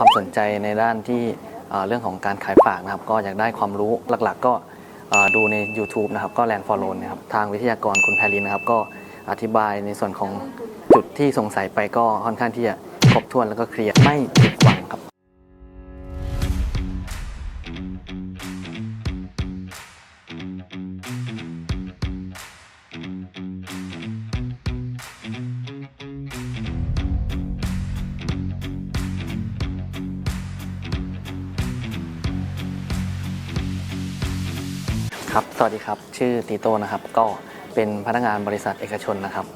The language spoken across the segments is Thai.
ความสนใจในด้านที่เรื่องของการขายฝากนะครับ ก็อยากได้ความรู้หลักๆ ก็ดูใน YouTube นะครับ ก็แลนด์ฟอร์โลนนะครับ ทางวิทยากรคุณแพรลินนะครับ ก็อธิบายในส่วนของจุดที่สงสัยไปก็ค่อนข้างที่จะครบถ้วนแล้วก็เคลียร์ไม่ผิดหวัง ครับ สวัสดีครับ ชื่อตีโตนะครับ ก็เป็นพนักงานบริษัทเอกชนนะครับ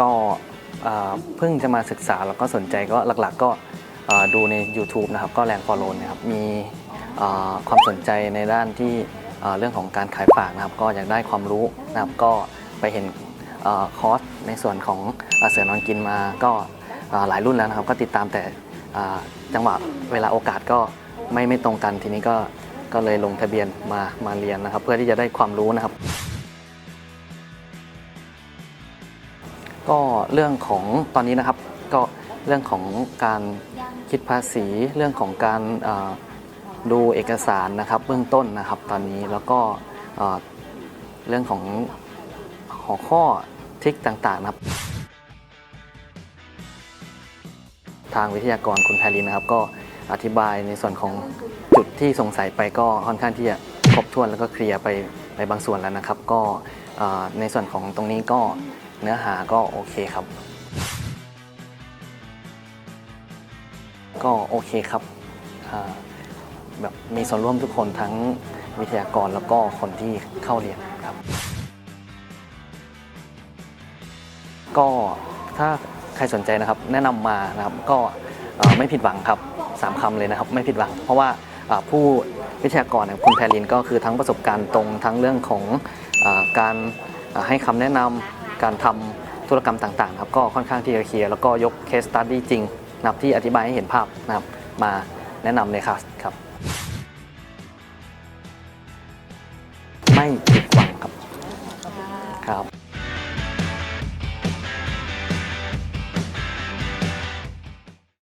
ก็เพิ่งจะมาศึกษาแล้วก็สนใจก็หลักๆ ก็ดูใน YouTube นะครับ ก็แลนด์ฟอลโลนนะครับ มีความสนใจในด้านที่เรื่องของการขายฝากนะครับ ก็อยากได้ความรู้นะครับ ก็ไปเห็นคอร์สในส่วนของเสือนอนกินมาก็หลายรุ่นแล้วนะครับ ก็ติดตามแต่จังหวะเวลาโอกาสก็ ไม่ไม่ตรงกันทีนี้ก็ก็เลยลงทะเบียนมามาเรียนนะครับ เพื่อที่จะได้ความรู้นะครับ ก็เรื่องของตอนนี้นะครับก็เรื่องของการคิดภาษีเรื่องของการดูเอกสารนะครับ เบื้องต้นนะครับ ตอนนี้แล้วก็เรื่องของหัวข้อทิคต่างๆนะครับ ทางวิทยากรคุณแพรลินนะครับก็ อธิบายในส่วนของจุดที่สงสัยไปก็ค่อนข้างที่จะครบถ้วนแล้วก็เคลียร์ไปไปบางส่วนแล้วนะครับ ก็ในส่วนของตรงนี้ก็เนื้อหาก็โอเคครับ ก็โอเคครับแบบมีส่วนร่วมทุกคนทั้งวิทยากรแล้วก็คนที่เข้าเรียนครับ ก็ถ้าใครสนใจนะครับ แนะนำมานะครับก็ ไม่ผิดหวังครับสามคำเลยนะครับ ไม่ผิดหวัง เพราะว่าผู้วิทยากรคุณแพรลินก็คือทั้งประสบการณ์ตรงทั้งเรื่องของอการให้คำแนะนำการทำธุรกรรมต่างๆครับก็ค่อนข้างที่จะเคลียร์แล้วก็ยกเคสตัดดี้จริงนะครับที่อธิบายให้เห็นภาพนะครับมาแนะนำเลยครับครับ ไม่ผิดหวังครับครับ